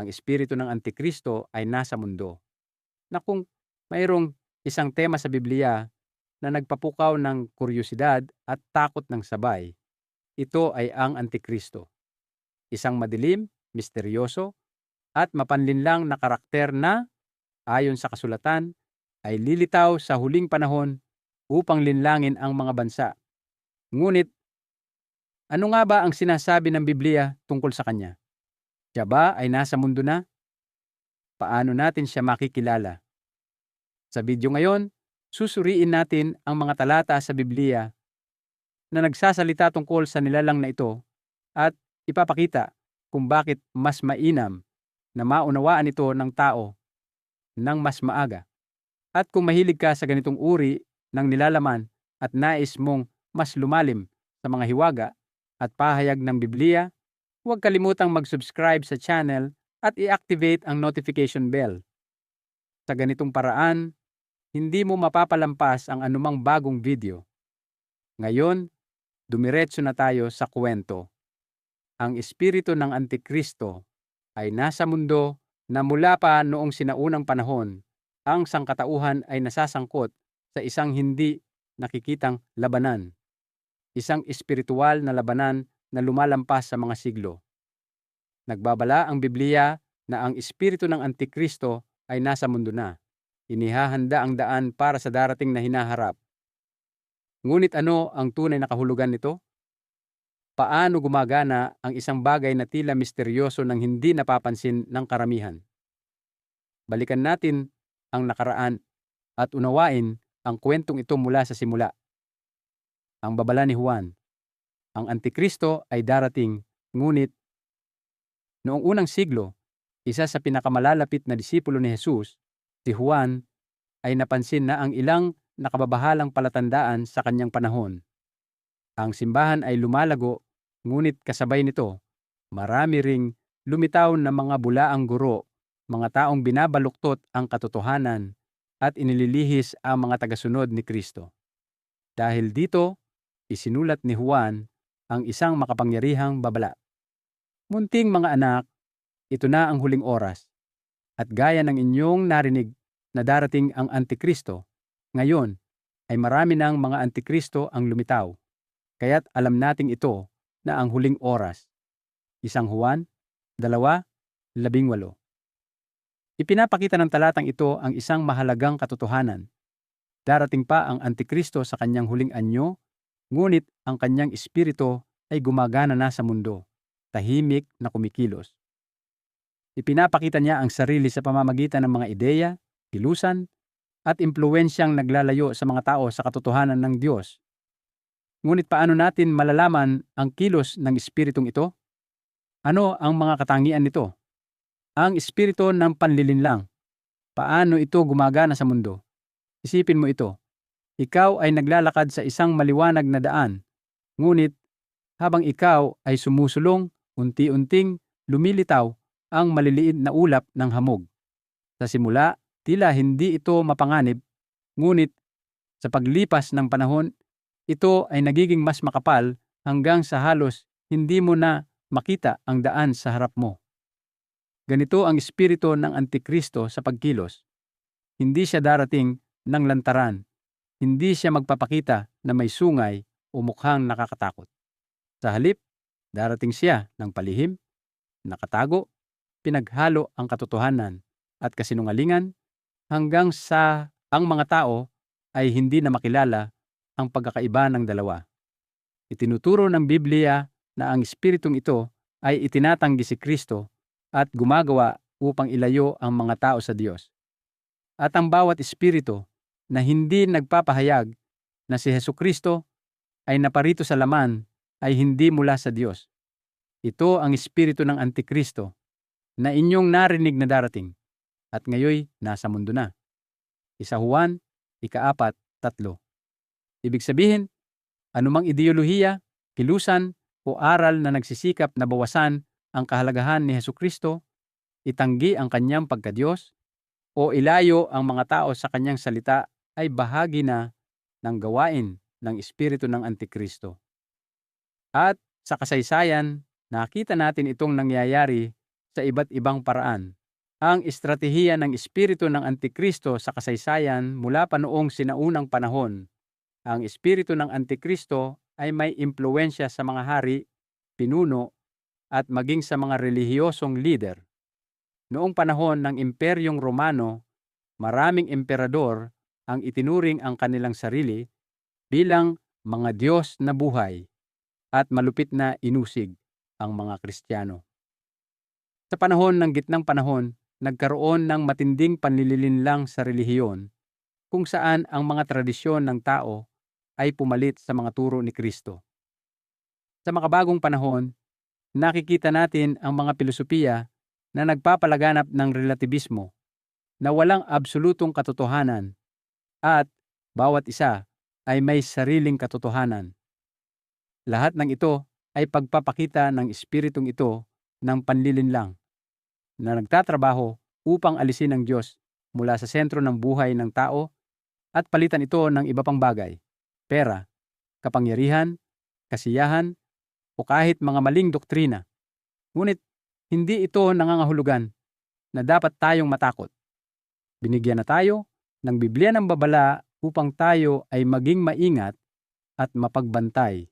ang espiritu ng Antikristo ay nasa mundo. Na kung mayroong isang tema sa Biblia na nagpapukaw ng kuryosidad at takot ng sabay, ito ay ang Antikristo. Isang madilim, misteryoso, at mapanlinlang na karakter na, ayon sa kasulatan, ay lilitaw sa huling panahon upang linlangin ang mga bansa. Ngunit, ano nga ba ang sinasabi ng Biblia tungkol sa kanya? Siya ba ay nasa mundo na? Paano natin siya makikilala? Sa video ngayon, susuriin natin ang mga talata sa Biblia na nagsasalita tungkol sa nilalang na ito at ipapakita kung bakit mas mainam na maunawaan ito ng tao ng mas maaga. At kung mahilig ka sa ganitong uri ng nilalaman at nais mong mas lumalim sa mga hiwaga at pahayag ng Biblia, huwag kalimutang mag-subscribe sa channel at i-activate ang notification bell. Sa ganitong paraan, hindi mo mapapalampas ang anumang bagong video. Ngayon, dumiretso na tayo sa kwento. Ang espiritu ng Antikristo ay nasa mundo na mula pa noong sinaunang panahon, ang sangkatauhan ay nasasangkot sa isang hindi nakikitang labanan. Isang espiritual na labanan na lumalampas sa mga siglo. Nagbabala ang Biblia na ang espiritu ng Antikristo ay nasa mundo na. Inihahanda ang daan para sa darating na hinaharap. Ngunit ano ang tunay na kahulugan nito? paano gumagana ang isang bagay na tila misteryoso nang hindi napapansin ng karamihan. Balikan natin ang nakaraan at unawain ang kwentong ito mula sa simula. Ang babala ni Juan. Ang Antikristo ay darating, ngunit noong unang siglo, isa sa pinakamalalapit na disipulo ni Jesus, si Juan, ay napansin na ang ilang nakababahalang palatandaan sa kanyang panahon. Ang simbahan ay lumalago Ngunit kasabay nito, marami ring lumitaw na mga bulaang guro, mga taong binabaluktot ang katotohanan at inililihis ang mga tagasunod ni Kristo. Dahil dito, isinulat ni Juan ang isang makapangyarihang babala. Munting mga anak, ito na ang huling oras. At gaya ng inyong narinig na darating ang Antikristo, ngayon ay marami ng mga Antikristo ang lumitaw. Kaya't alam nating ito na ang huling oras. Isang Juan, dalawa, labing walo. Ipinapakita ng talatang ito ang isang mahalagang katotohanan. Darating pa ang Antikristo sa kanyang huling anyo, ngunit ang kanyang espiritu ay gumagana na sa mundo, tahimik na kumikilos. Ipinapakita niya ang sarili sa pamamagitan ng mga ideya, kilusan, at impluensyang naglalayo sa mga tao sa katotohanan ng Diyos Ngunit paano natin malalaman ang kilos ng espiritong ito? Ano ang mga katangian nito? Ang espiritu ng panlilinlang. Paano ito gumagana sa mundo? Isipin mo ito. Ikaw ay naglalakad sa isang maliwanag na daan, ngunit habang ikaw ay sumusulong, unti-unting lumilitaw ang maliliit na ulap ng hamog. Sa simula, tila hindi ito mapanganib, ngunit sa paglipas ng panahon, ito ay nagiging mas makapal hanggang sa halos hindi mo na makita ang daan sa harap mo. Ganito ang espiritu ng Antikristo sa pagkilos. Hindi siya darating ng lantaran. Hindi siya magpapakita na may sungay o mukhang nakakatakot. Sa halip, darating siya ng palihim, nakatago, pinaghalo ang katotohanan at kasinungalingan hanggang sa ang mga tao ay hindi na makilala ang pagkakaiba ng dalawa. Itinuturo ng Biblia na ang espiritong ito ay itinatanggi si Kristo at gumagawa upang ilayo ang mga tao sa Diyos. At ang bawat espiritu na hindi nagpapahayag na si Heso Kristo ay naparito sa laman ay hindi mula sa Diyos. Ito ang espiritu ng Antikristo na inyong narinig na darating at ngayoy nasa mundo na. Isa Juan, ikaapat, tatlo. Ibig sabihin, anumang ideolohiya, kilusan, o aral na nagsisikap na bawasan ang kahalagahan ni Heso Kristo, itanggi ang kanyang pagkadiyos, o ilayo ang mga tao sa kanyang salita ay bahagi na ng gawain ng Espiritu ng Antikristo. At sa kasaysayan, nakita natin itong nangyayari sa iba't ibang paraan. Ang estratehiya ng espiritu ng Antikristo sa kasaysayan mula pa noong sinaunang panahon. Ang espiritu ng Antikristo ay may impluensya sa mga hari, pinuno, at maging sa mga relihiyosong lider. Noong panahon ng Imperyong Romano, maraming emperador ang itinuring ang kanilang sarili bilang mga Diyos na buhay at malupit na inusig ang mga Kristiyano. Sa panahon ng gitnang panahon, nagkaroon ng matinding panlililinlang sa relihiyon kung saan ang mga tradisyon ng tao ay pumalit sa mga turo ni Kristo. Sa makabagong panahon, nakikita natin ang mga pilosopiya na nagpapalaganap ng relativismo na walang absolutong katotohanan at bawat isa ay may sariling katotohanan. Lahat ng ito ay pagpapakita ng espiritong ito ng panlilinlang na nagtatrabaho upang alisin ng Diyos mula sa sentro ng buhay ng tao at palitan ito ng iba pang bagay, pera, kapangyarihan, kasiyahan, o kahit mga maling doktrina. Ngunit hindi ito nangangahulugan na dapat tayong matakot. Binigyan na tayo ng Biblia ng babala upang tayo ay maging maingat at mapagbantay.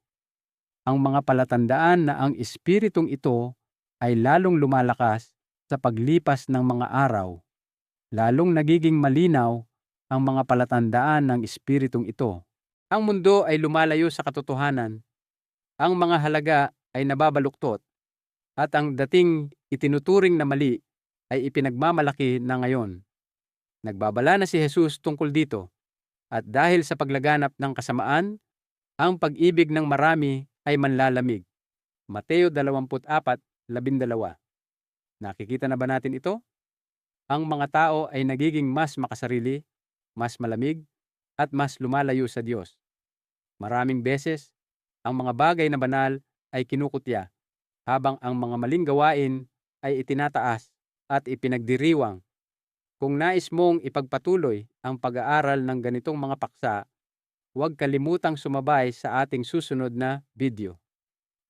Ang mga palatandaan na ang espiritong ito ay lalong lumalakas sa paglipas ng mga araw. Lalong nagiging malinaw ang mga palatandaan ng espiritong ito. Ang mundo ay lumalayo sa katotohanan. Ang mga halaga ay nababaluktot at ang dating itinuturing na mali ay ipinagmamalaki na ngayon. Nagbabala na si Jesus tungkol dito at dahil sa paglaganap ng kasamaan, ang pag-ibig ng marami ay manlalamig. Mateo 24:12 Nakikita na ba natin ito? Ang mga tao ay nagiging mas makasarili, mas malamig, at mas lumalayo sa Diyos. Maraming beses, ang mga bagay na banal ay kinukutya, habang ang mga maling gawain ay itinataas at ipinagdiriwang. Kung nais mong ipagpatuloy ang pag-aaral ng ganitong mga paksa, huwag kalimutang sumabay sa ating susunod na video.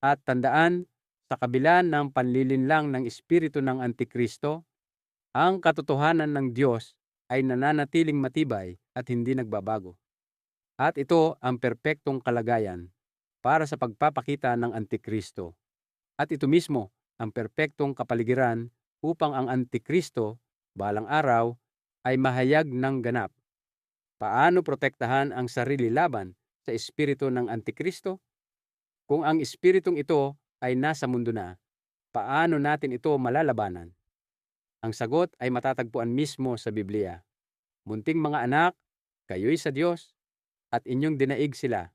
At tandaan sa kabila ng panlilinlang ng espiritu ng Antikristo, ang katotohanan ng Diyos ay nananatiling matibay at hindi nagbabago. At ito ang perpektong kalagayan para sa pagpapakita ng Antikristo. At ito mismo ang perpektong kapaligiran upang ang Antikristo balang araw ay mahayag ng ganap. Paano protektahan ang sarili laban sa espiritu ng Antikristo? Kung ang espiritong ito ay nasa mundo na, paano natin ito malalabanan? Ang sagot ay matatagpuan mismo sa Biblia. Munting mga anak, kayo'y sa Diyos, at inyong dinaig sila,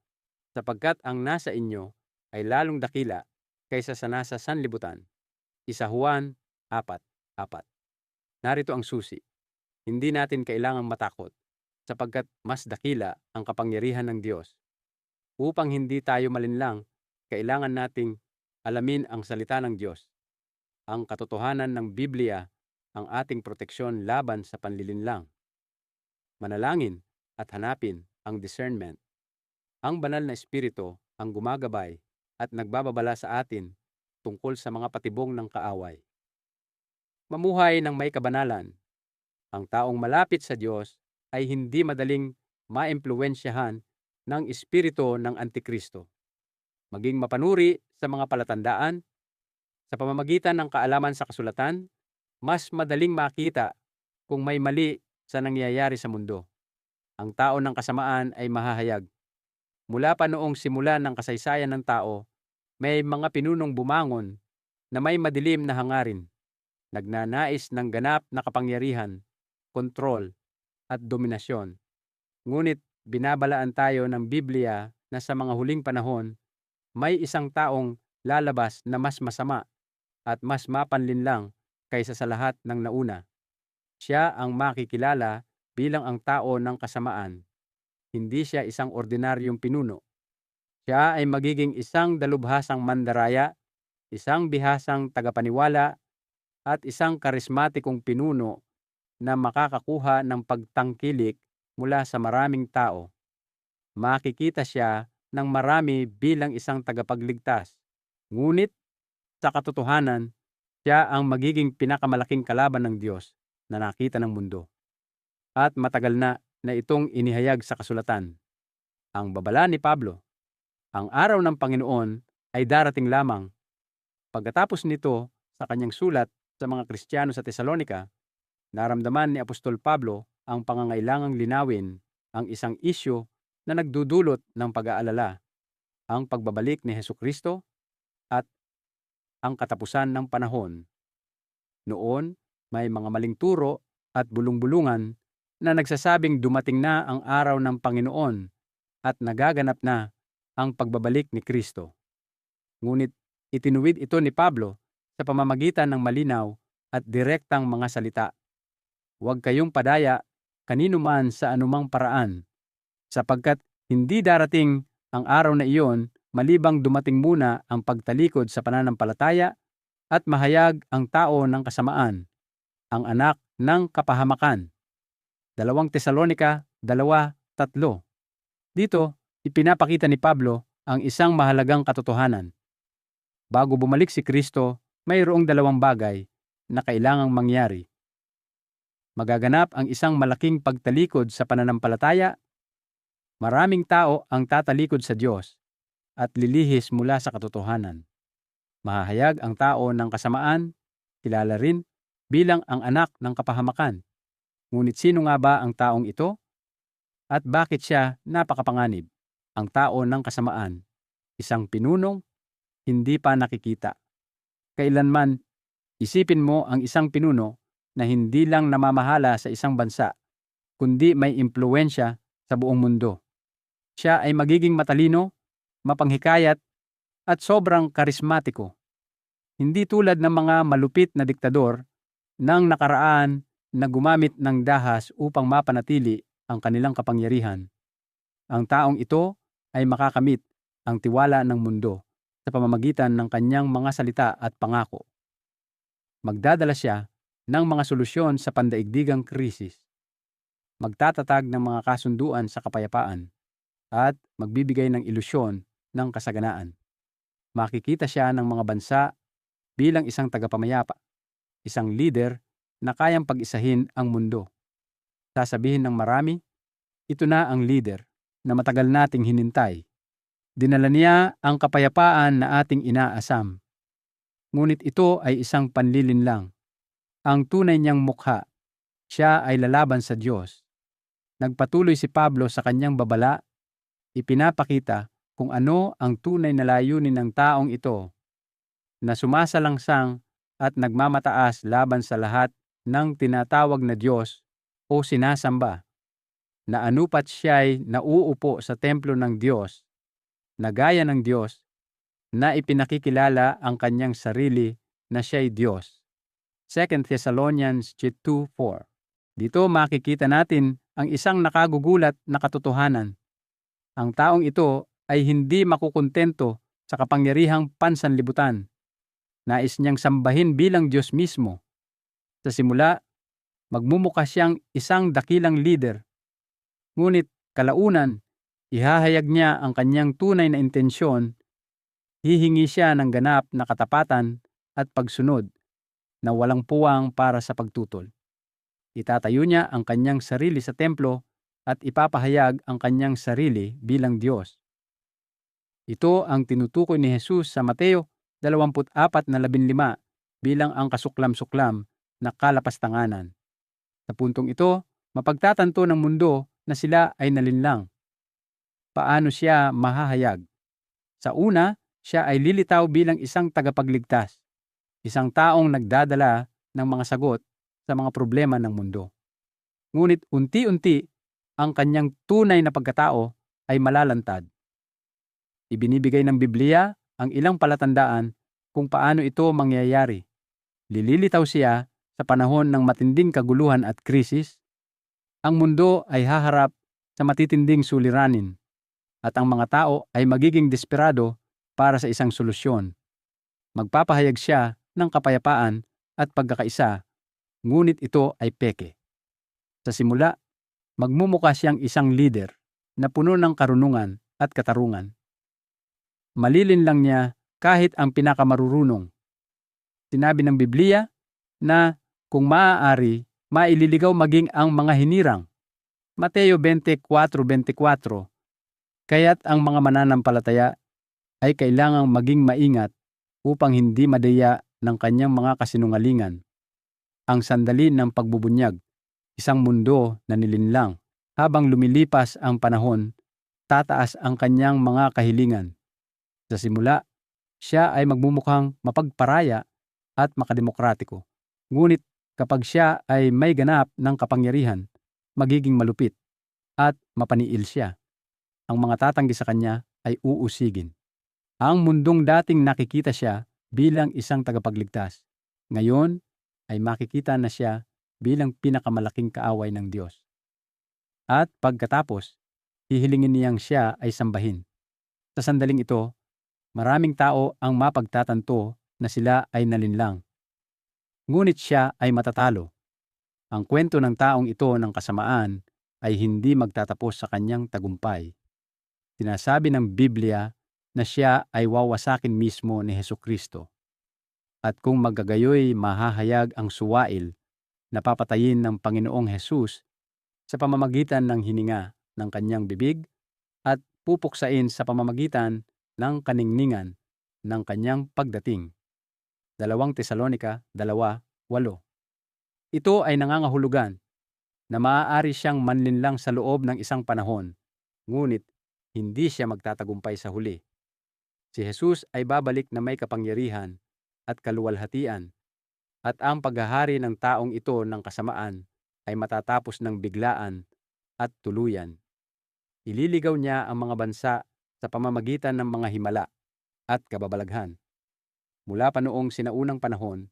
sapagkat ang nasa inyo ay lalong dakila kaysa sa nasa sanlibutan. Isa Juan 4.4 Narito ang susi. Hindi natin kailangang matakot, sapagkat mas dakila ang kapangyarihan ng Diyos. Upang hindi tayo malinlang, kailangan nating alamin ang salita ng Diyos. Ang katotohanan ng Biblia ang ating proteksyon laban sa panlilinlang. Manalangin at hanapin ang discernment. Ang banal na espiritu ang gumagabay at nagbababala sa atin tungkol sa mga patibong ng kaaway. Mamuhay ng may kabanalan. Ang taong malapit sa Diyos ay hindi madaling maimpluwensyahan ng espiritu ng Antikristo maging mapanuri sa mga palatandaan, sa pamamagitan ng kaalaman sa kasulatan, mas madaling makita kung may mali sa nangyayari sa mundo. Ang tao ng kasamaan ay mahahayag. Mula pa noong simula ng kasaysayan ng tao, may mga pinunong bumangon na may madilim na hangarin, nagnanais ng ganap na kapangyarihan, kontrol, at dominasyon. Ngunit binabalaan tayo ng Biblia na sa mga huling panahon may isang taong lalabas na mas masama at mas mapanlinlang kaysa sa lahat ng nauna. Siya ang makikilala bilang ang tao ng kasamaan. Hindi siya isang ordinaryong pinuno. Siya ay magiging isang dalubhasang mandaraya, isang bihasang tagapaniwala, at isang karismatikong pinuno na makakakuha ng pagtangkilik mula sa maraming tao. Makikita siya ng marami bilang isang tagapagligtas. Ngunit, sa katotohanan, Siya ang magiging pinakamalaking kalaban ng Diyos na nakita ng mundo. At matagal na na itong inihayag sa kasulatan. Ang babala ni Pablo, ang araw ng Panginoon ay darating lamang. Pagkatapos nito sa kanyang sulat sa mga Kristiyano sa Tesalonika, naramdaman ni Apostol Pablo ang pangangailangang linawin ang isang isyo na nagdudulot ng pag-aalala, ang pagbabalik ni Heso Kristo at ang katapusan ng panahon. Noon, may mga maling turo at bulong-bulungan na nagsasabing dumating na ang araw ng Panginoon at nagaganap na ang pagbabalik ni Kristo. Ngunit itinuwid ito ni Pablo sa pamamagitan ng malinaw at direktang mga salita. Huwag kayong padaya kanino man sa anumang paraan, sapagkat hindi darating ang araw na iyon malibang dumating muna ang pagtalikod sa pananampalataya at mahayag ang tao ng kasamaan, ang anak ng kapahamakan. Dalawang Tesalonika, dalawa, tatlo. Dito, ipinapakita ni Pablo ang isang mahalagang katotohanan. Bago bumalik si Kristo, mayroong dalawang bagay na kailangang mangyari. Magaganap ang isang malaking pagtalikod sa pananampalataya. Maraming tao ang tatalikod sa Diyos at lilihis mula sa katotohanan. Mahahayag ang tao ng kasamaan, kilala rin bilang ang anak ng kapahamakan. Ngunit sino nga ba ang taong ito? At bakit siya napakapanganib? Ang tao ng kasamaan, isang pinunong, hindi pa nakikita. Kailanman, isipin mo ang isang pinuno na hindi lang namamahala sa isang bansa, kundi may impluensya sa buong mundo. Siya ay magiging matalino, mapanghikayat, at sobrang karismatiko. Hindi tulad ng mga malupit na diktador ng nakaraan na gumamit ng dahas upang mapanatili ang kanilang kapangyarihan. Ang taong ito ay makakamit ang tiwala ng mundo sa pamamagitan ng kanyang mga salita at pangako. Magdadala siya ng mga solusyon sa pandaigdigang krisis. Magtatatag ng mga kasunduan sa kapayapaan at magbibigay ng ilusyon ng kasaganaan. Makikita siya ng mga bansa bilang isang tagapamayapa, isang leader na kayang pag-isahin ang mundo. Sasabihin ng marami, ito na ang leader na matagal nating hinintay. Dinala niya ang kapayapaan na ating inaasam. Ngunit ito ay isang panlilin lang ang tunay niyang mukha. Siya ay lalaban sa Diyos. Nagpatuloy si Pablo sa kanyang babala, ipinapakita kung ano ang tunay na layunin ng taong ito na sumasalangsang at nagmamataas laban sa lahat ng tinatawag na Diyos o sinasamba, na anupat siya'y nauupo sa templo ng Diyos, na gaya ng Diyos, na ipinakikilala ang kanyang sarili na siya'y Diyos. 2 Thessalonians 2.4. Dito makikita natin ang isang nakagugulat na katotohanan. Ang taong ito ay hindi makukontento sa kapangyarihang pansanlibutan. Nais niyang sambahin bilang Diyos mismo. Sa simula, magmumukha siyang isang dakilang leader. Ngunit kalaunan, ihahayag niya ang kanyang tunay na intensyon, hihingi siya ng ganap na katapatan at pagsunod na walang puwang para sa pagtutol. Itatayo niya ang kanyang sarili sa templo at ipapahayag ang kanyang sarili bilang Diyos. Ito ang tinutukoy ni Jesus sa Mateo 24 na 15 bilang ang kasuklam-suklam na kalapastanganan. Sa puntong ito, mapagtatanto ng mundo na sila ay nalinlang. Paano siya mahahayag? Sa una, siya ay lilitaw bilang isang tagapagligtas isang taong nagdadala ng mga sagot sa mga problema ng mundo. Ngunit unti-unti, ang kanyang tunay na pagkatao ay malalantad. Ibinibigay ng Biblia ang ilang palatandaan kung paano ito mangyayari. Lililitaw siya sa panahon ng matinding kaguluhan at krisis. Ang mundo ay haharap sa matitinding suliranin at ang mga tao ay magiging desperado para sa isang solusyon. Magpapahayag siya ng kapayapaan at pagkakaisa, ngunit ito ay peke. Sa simula, magmumukha siyang isang leader na puno ng karunungan at katarungan. Malilin lang niya kahit ang pinakamarurunong. Sinabi ng Biblia na kung maaari, maililigaw maging ang mga hinirang. Mateo 24:24 Kaya't ang mga mananampalataya ay kailangang maging maingat upang hindi madaya ng kanyang mga kasinungalingan. Ang sandali ng pagbubunyag, isang mundo na nilinlang. Habang lumilipas ang panahon, tataas ang kanyang mga kahilingan. Sa simula, siya ay magmumukhang mapagparaya at makademokratiko. Ngunit kapag siya ay may ganap ng kapangyarihan, magiging malupit at mapaniil siya. Ang mga tatanggi sa kanya ay uusigin. Ang mundong dating nakikita siya bilang isang tagapagligtas, ngayon ay makikita na siya bilang pinakamalaking kaaway ng Diyos. At pagkatapos, hihilingin niyang siya ay sambahin. Sa sandaling ito, maraming tao ang mapagtatanto na sila ay nalinlang. Ngunit siya ay matatalo. Ang kwento ng taong ito ng kasamaan ay hindi magtatapos sa kanyang tagumpay. Sinasabi ng Biblia na siya ay wawasakin mismo ni Heso Kristo. At kung magagayoy mahahayag ang suwail na papatayin ng Panginoong Hesus sa pamamagitan ng hininga ng kanyang bibig at pupuksain sa pamamagitan ng kaningningan ng kanyang pagdating. Dalawang Tesalonika 2.8 Ito ay nangangahulugan na maaari siyang manlinlang sa loob ng isang panahon, ngunit hindi siya magtatagumpay sa huli. Si Jesus ay babalik na may kapangyarihan at kaluwalhatian, at ang paghahari ng taong ito ng kasamaan ay matatapos ng biglaan at tuluyan. Ililigaw niya ang mga bansa sa pamamagitan ng mga himala at kababalaghan. Mula pa noong sinaunang panahon,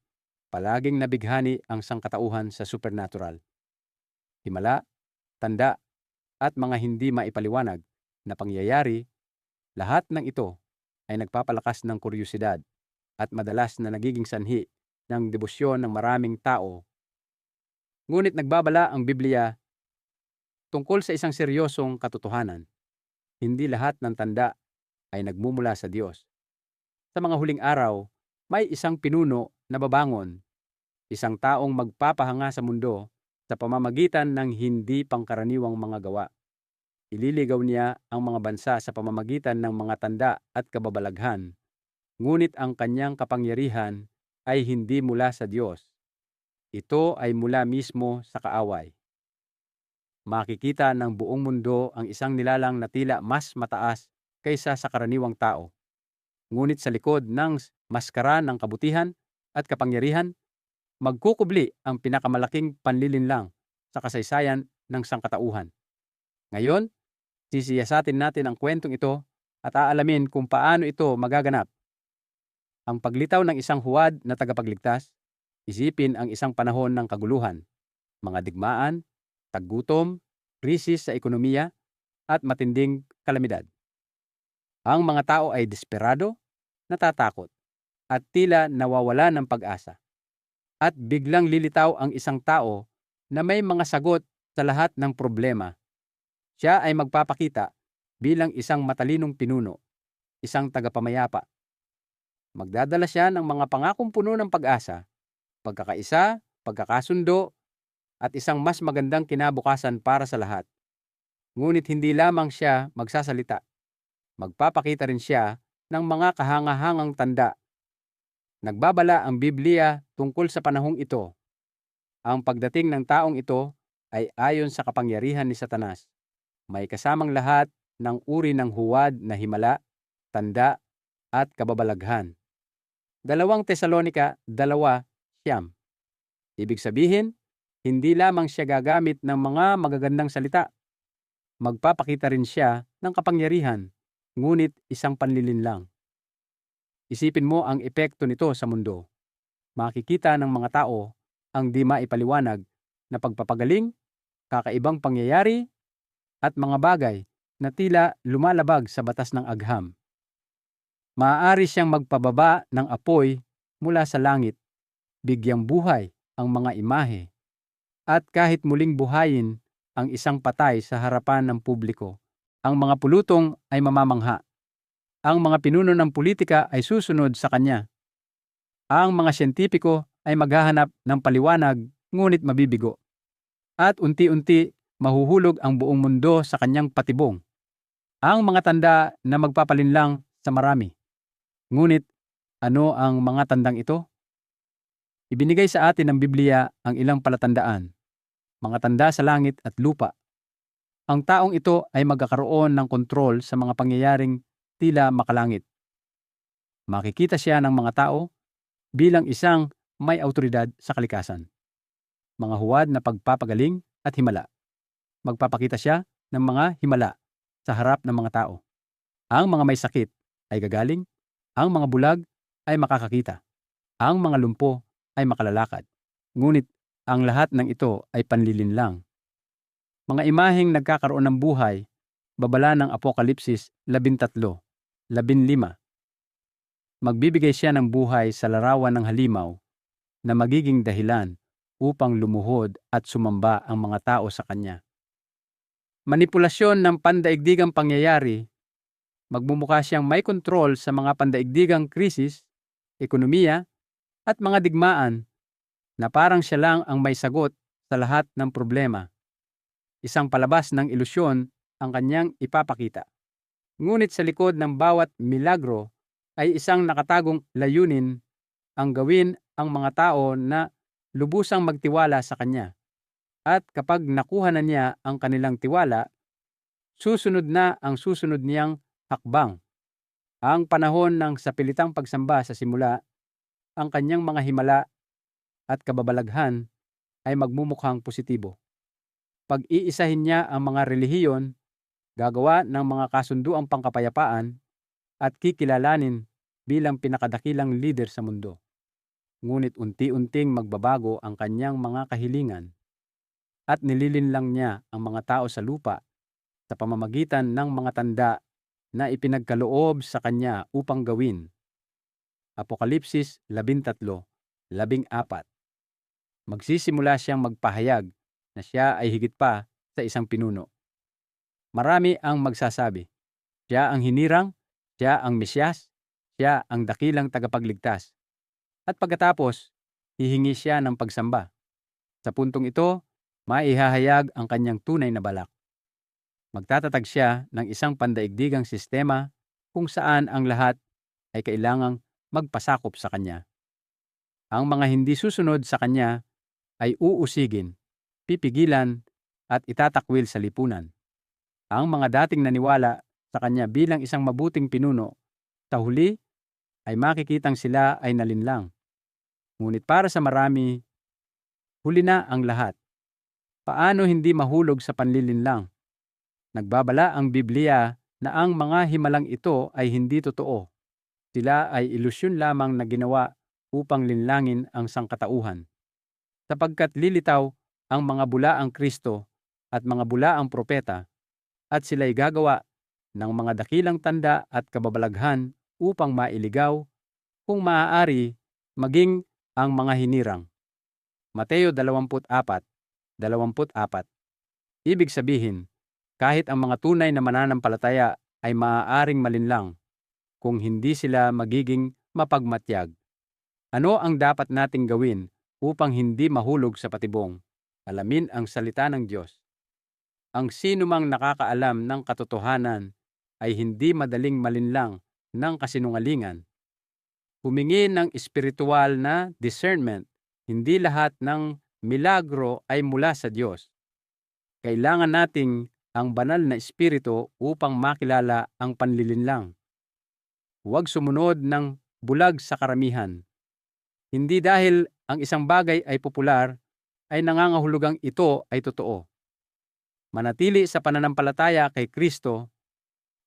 palaging nabighani ang sangkatauhan sa supernatural. Himala, tanda, at mga hindi maipaliwanag na pangyayari, lahat ng ito ay nagpapalakas ng kuryosidad at madalas na nagiging sanhi ng debosyon ng maraming tao Ngunit nagbabala ang Biblia tungkol sa isang seryosong katotohanan. Hindi lahat ng tanda ay nagmumula sa Diyos. Sa mga huling araw, may isang pinuno na babangon, isang taong magpapahanga sa mundo sa pamamagitan ng hindi pangkaraniwang mga gawa. Ililigaw niya ang mga bansa sa pamamagitan ng mga tanda at kababalaghan, ngunit ang kanyang kapangyarihan ay hindi mula sa Diyos. Ito ay mula mismo sa kaaway. Makikita ng buong mundo ang isang nilalang na tila mas mataas kaysa sa karaniwang tao. Ngunit sa likod ng maskara ng kabutihan at kapangyarihan, magkukubli ang pinakamalaking panlilinlang sa kasaysayan ng sangkatauhan. Ngayon, sisiyasatin natin ang kwentong ito at aalamin kung paano ito magaganap. Ang paglitaw ng isang huwad na tagapagligtas Isipin ang isang panahon ng kaguluhan, mga digmaan, taggutom, krisis sa ekonomiya, at matinding kalamidad. Ang mga tao ay desperado, natatakot, at tila nawawala ng pag-asa. At biglang lilitaw ang isang tao na may mga sagot sa lahat ng problema. Siya ay magpapakita bilang isang matalinong pinuno, isang tagapamayapa. Magdadala siya ng mga pangakong puno ng pag-asa pagkakaisa, pagkakasundo, at isang mas magandang kinabukasan para sa lahat. Ngunit hindi lamang siya magsasalita. Magpapakita rin siya ng mga kahangahangang tanda. Nagbabala ang Biblia tungkol sa panahong ito. Ang pagdating ng taong ito ay ayon sa kapangyarihan ni Satanas. May kasamang lahat ng uri ng huwad na himala, tanda, at kababalaghan. Dalawang Tesalonika, dalawa, siyam. Ibig sabihin, hindi lamang siya gagamit ng mga magagandang salita. Magpapakita rin siya ng kapangyarihan, ngunit isang panlilin lang. Isipin mo ang epekto nito sa mundo. Makikita ng mga tao ang di maipaliwanag na pagpapagaling, kakaibang pangyayari, at mga bagay na tila lumalabag sa batas ng agham. Maaari siyang magpababa ng apoy mula sa langit bigyang buhay ang mga imahe, at kahit muling buhayin ang isang patay sa harapan ng publiko, ang mga pulutong ay mamamangha. Ang mga pinuno ng politika ay susunod sa kanya. Ang mga siyentipiko ay maghahanap ng paliwanag ngunit mabibigo. At unti-unti mahuhulog ang buong mundo sa kanyang patibong. Ang mga tanda na magpapalinlang sa marami. Ngunit ano ang mga tandang ito? Ibinigay sa atin ng Biblia ang ilang palatandaan, mga tanda sa langit at lupa. Ang taong ito ay magkakaroon ng kontrol sa mga pangyayaring tila makalangit. Makikita siya ng mga tao bilang isang may autoridad sa kalikasan. Mga huwad na pagpapagaling at himala. Magpapakita siya ng mga himala sa harap ng mga tao. Ang mga may sakit ay gagaling, ang mga bulag ay makakakita, ang mga lumpo ay makalalakad. Ngunit ang lahat ng ito ay panlilin lang. Mga imaheng nagkakaroon ng buhay, babala ng Apokalipsis 13, 15. Magbibigay siya ng buhay sa larawan ng halimaw na magiging dahilan upang lumuhod at sumamba ang mga tao sa kanya. Manipulasyon ng pandaigdigang pangyayari, magmumukha siyang may kontrol sa mga pandaigdigang krisis, ekonomiya, at mga digmaan na parang siya lang ang may sagot sa lahat ng problema. Isang palabas ng ilusyon ang kanyang ipapakita. Ngunit sa likod ng bawat milagro ay isang nakatagong layunin ang gawin ang mga tao na lubusang magtiwala sa kanya. At kapag nakuha na niya ang kanilang tiwala, susunod na ang susunod niyang hakbang. Ang panahon ng sapilitang pagsamba sa simula ang kanyang mga himala at kababalaghan ay magmumukhang positibo. Pag-iisahin niya ang mga relihiyon, gagawa ng mga kasunduang pangkapayapaan at kikilalanin bilang pinakadakilang leader sa mundo. Ngunit unti-unting magbabago ang kanyang mga kahilingan at nililinlang niya ang mga tao sa lupa sa pamamagitan ng mga tanda na ipinagkaloob sa kanya upang gawin Apokalipsis 13:14. Magsisimula siyang magpahayag na siya ay higit pa sa isang pinuno. Marami ang magsasabi, siya ang hinirang, siya ang Mesyas, siya ang dakilang tagapagligtas. At pagkatapos, hihingi siya ng pagsamba. Sa puntong ito, maihahayag ang kanyang tunay na balak. Magtatatag siya ng isang pandaigdigang sistema kung saan ang lahat ay kailangang magpasakop sa kanya. Ang mga hindi susunod sa kanya ay uusigin, pipigilan at itatakwil sa lipunan. Ang mga dating naniwala sa kanya bilang isang mabuting pinuno, sa huli ay makikitang sila ay nalinlang. Ngunit para sa marami, huli na ang lahat. Paano hindi mahulog sa panlilinlang? Nagbabala ang Biblia na ang mga himalang ito ay hindi totoo sila ay ilusyon lamang na ginawa upang linlangin ang sangkatauhan. Sapagkat lilitaw ang mga bulaang Kristo at mga bulaang propeta at sila'y gagawa ng mga dakilang tanda at kababalaghan upang mailigaw kung maaari maging ang mga hinirang. Mateo 24, 24 Ibig sabihin, kahit ang mga tunay na mananampalataya ay maaaring malinlang, kung hindi sila magiging mapagmatyag. Ano ang dapat nating gawin upang hindi mahulog sa patibong? Alamin ang salita ng Diyos. Ang sino mang nakakaalam ng katotohanan ay hindi madaling malinlang ng kasinungalingan. Humingi ng espiritual na discernment. Hindi lahat ng milagro ay mula sa Diyos. Kailangan nating ang banal na espiritu upang makilala ang panlilinlang. Huwag sumunod ng bulag sa karamihan. Hindi dahil ang isang bagay ay popular, ay nangangahulugang ito ay totoo. Manatili sa pananampalataya kay Kristo,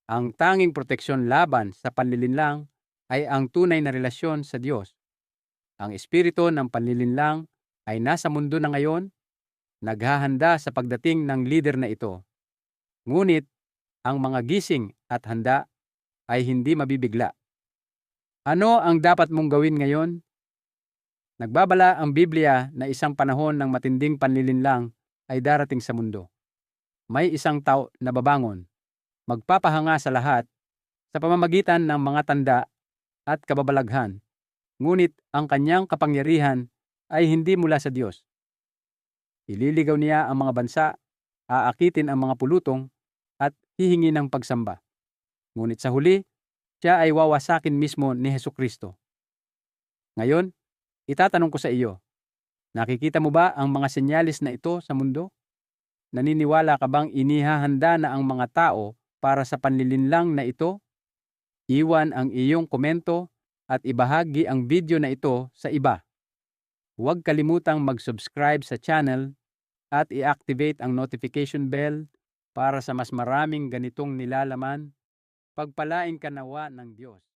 ang tanging proteksyon laban sa panlilinlang ay ang tunay na relasyon sa Diyos. Ang espiritu ng panlilinlang ay nasa mundo na ngayon, naghahanda sa pagdating ng leader na ito. Ngunit, ang mga gising at handa ay hindi mabibigla. Ano ang dapat mong gawin ngayon? Nagbabala ang Biblia na isang panahon ng matinding panlilinlang ay darating sa mundo. May isang tao na babangon, magpapahanga sa lahat sa pamamagitan ng mga tanda at kababalaghan. ngunit ang kanyang kapangyarihan ay hindi mula sa Diyos. Ililigaw niya ang mga bansa, aakitin ang mga pulutong, at hihingi ng pagsamba. Ngunit sa huli, siya ay wawasakin mismo ni Heso Kristo. Ngayon, itatanong ko sa iyo, nakikita mo ba ang mga senyalis na ito sa mundo? Naniniwala ka bang inihahanda na ang mga tao para sa panlilinlang na ito? Iwan ang iyong komento at ibahagi ang video na ito sa iba. Huwag kalimutang mag-subscribe sa channel at i-activate ang notification bell para sa mas maraming ganitong nilalaman. Pagpalain ka nawa ng Diyos.